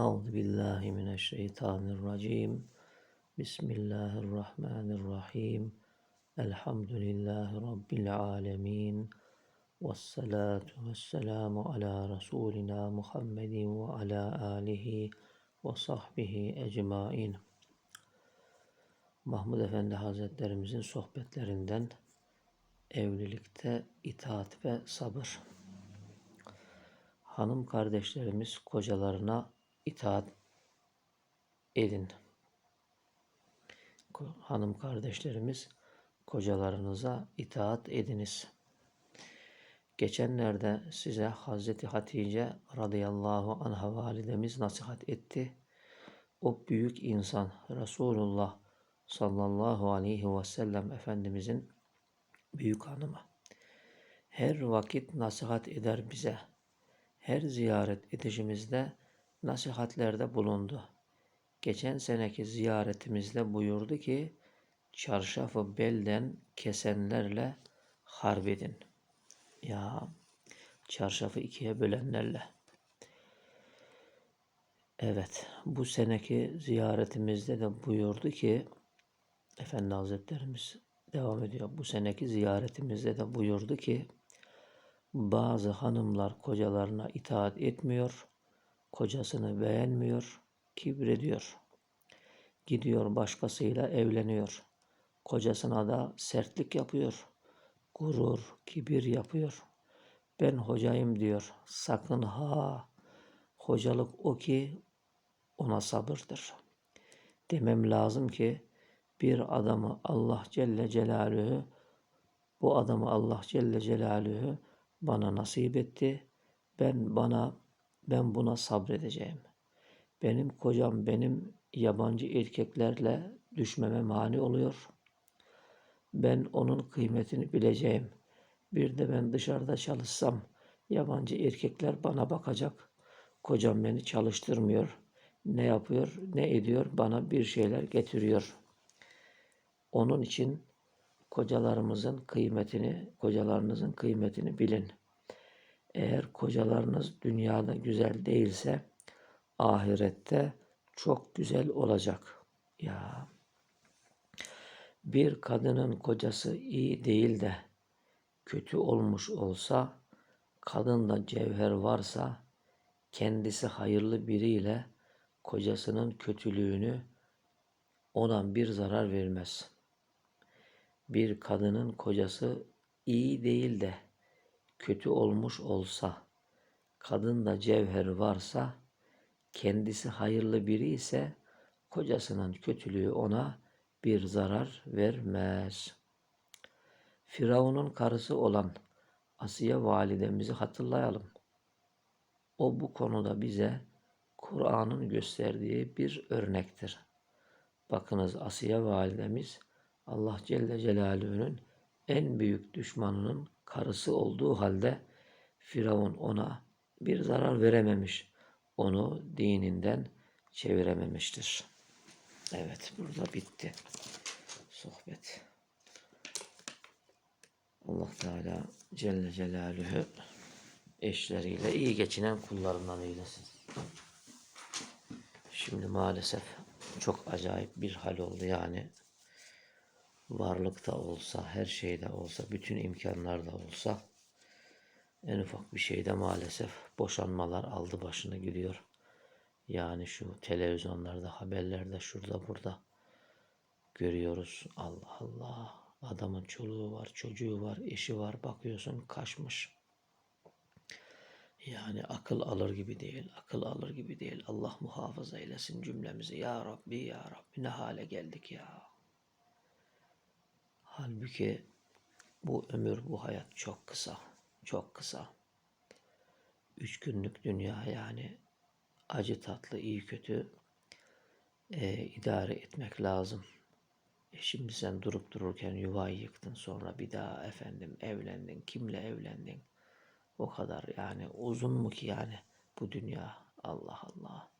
Euzu billahi mineşşeytanirracim. Bismillahirrahmanirrahim. Elhamdülillahi rabbil alamin. Ves salatu vesselamu ala Resulina Muhammedin ve ala alihi ve sahbihi ecmain. Mahmud Efendi Hazretlerimizin sohbetlerinden evlilikte itaat ve sabır. Hanım kardeşlerimiz kocalarına itaat edin. Hanım kardeşlerimiz kocalarınıza itaat ediniz. Geçenlerde size Hazreti Hatice radıyallahu anha validemiz nasihat etti. O büyük insan Resulullah sallallahu aleyhi ve sellem Efendimizin büyük hanımı. Her vakit nasihat eder bize. Her ziyaret edişimizde nasihatlerde bulundu. Geçen seneki ziyaretimizde buyurdu ki, çarşafı belden kesenlerle harbedin. Ya çarşafı ikiye bölenlerle. Evet, bu seneki ziyaretimizde de buyurdu ki, Efendi Hazretlerimiz devam ediyor. Bu seneki ziyaretimizde de buyurdu ki, bazı hanımlar kocalarına itaat etmiyor, kocasını beğenmiyor, kibrediyor. Gidiyor başkasıyla evleniyor. Kocasına da sertlik yapıyor. Gurur, kibir yapıyor. Ben hocayım diyor. Sakın ha. Hocalık o ki ona sabırdır. Demem lazım ki bir adamı Allah Celle Celaluhu bu adamı Allah Celle Celaluhu bana nasip etti. Ben bana ben buna sabredeceğim. Benim kocam benim yabancı erkeklerle düşmeme mani oluyor. Ben onun kıymetini bileceğim. Bir de ben dışarıda çalışsam yabancı erkekler bana bakacak. Kocam beni çalıştırmıyor. Ne yapıyor, ne ediyor? Bana bir şeyler getiriyor. Onun için kocalarımızın kıymetini, kocalarınızın kıymetini bilin. Eğer kocalarınız dünyada güzel değilse ahirette çok güzel olacak. Ya bir kadının kocası iyi değil de kötü olmuş olsa, kadında cevher varsa kendisi hayırlı biriyle kocasının kötülüğünü ona bir zarar vermez. Bir kadının kocası iyi değil de kötü olmuş olsa, kadında cevher varsa, kendisi hayırlı biri ise kocasının kötülüğü ona bir zarar vermez. Firavun'un karısı olan Asiye validemizi hatırlayalım. O bu konuda bize Kur'an'ın gösterdiği bir örnektir. Bakınız Asiye validemiz Allah Celle Celaluhu'nun en büyük düşmanının karısı olduğu halde Firavun ona bir zarar verememiş. Onu dininden çevirememiştir. Evet burada bitti sohbet. Allah Teala Celle Celaluhu eşleriyle iyi geçinen kullarından eylesin. Şimdi maalesef çok acayip bir hal oldu yani. Varlıkta olsa, her şeyde olsa, bütün imkanlarda olsa en ufak bir şeyde maalesef boşanmalar aldı başını gidiyor. Yani şu televizyonlarda, haberlerde, şurada burada görüyoruz. Allah Allah. Adamın çoluğu var, çocuğu var, eşi var. Bakıyorsun kaçmış. Yani akıl alır gibi değil, akıl alır gibi değil. Allah muhafaza eylesin cümlemizi. Ya Rabbi, Ya Rabbi ne hale geldik ya. Halbuki bu ömür, bu hayat çok kısa, çok kısa. Üç günlük dünya yani acı tatlı, iyi kötü e, idare etmek lazım. E şimdi sen durup dururken yuvayı yıktın sonra bir daha efendim evlendin. Kimle evlendin? O kadar yani uzun mu ki yani bu dünya? Allah Allah.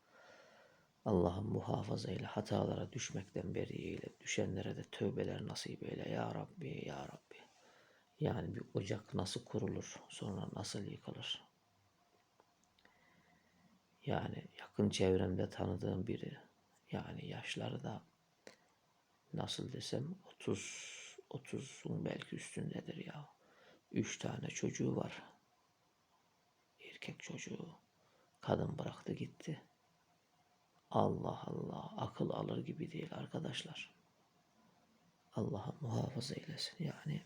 Allah'ın muhafaza ile hatalara düşmekten beri eyle. Düşenlere de tövbeler nasip eyle. Ya Rabbi, Ya Rabbi. Yani bir ocak nasıl kurulur, sonra nasıl yıkılır? Yani yakın çevremde tanıdığım biri. Yani yaşları da nasıl desem 30 30'un belki üstündedir ya. Üç tane çocuğu var. Erkek çocuğu. Kadın bıraktı gitti. Allah Allah akıl alır gibi değil arkadaşlar. Allah muhafaza eylesin. Yani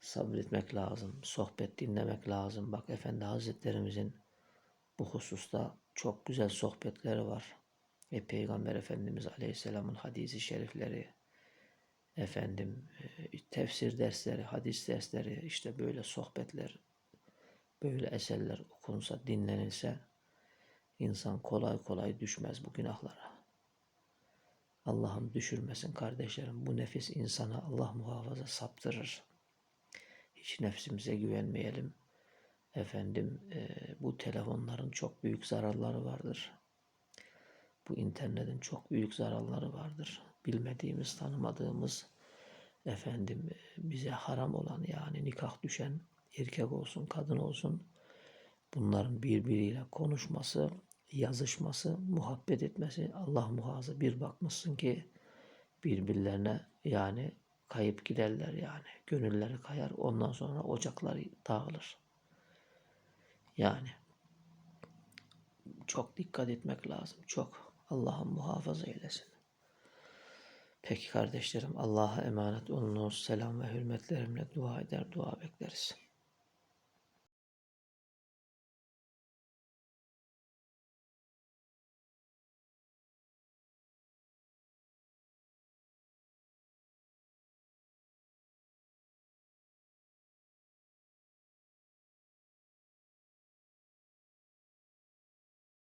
sabretmek lazım. Sohbet dinlemek lazım. Bak Efendi Hazretlerimizin bu hususta çok güzel sohbetleri var. Ve Peygamber Efendimiz Aleyhisselam'ın hadisi şerifleri, efendim e, tefsir dersleri, hadis dersleri, işte böyle sohbetler, böyle eserler okunsa, dinlenilse insan kolay kolay düşmez bu günahlara. Allah'ım düşürmesin kardeşlerim. Bu nefis insana Allah muhafaza saptırır. Hiç nefsimize güvenmeyelim. Efendim e, bu telefonların çok büyük zararları vardır. Bu internetin çok büyük zararları vardır. Bilmediğimiz, tanımadığımız efendim e, bize haram olan yani nikah düşen erkek olsun, kadın olsun bunların birbiriyle konuşması, yazışması, muhabbet etmesi Allah muhafaza bir bakmışsın ki birbirlerine yani kayıp giderler yani. Gönülleri kayar. Ondan sonra ocakları dağılır. Yani çok dikkat etmek lazım. Çok. Allah'ım muhafaza eylesin. Peki kardeşlerim Allah'a emanet olunuz. Selam ve hürmetlerimle dua eder, dua bekleriz.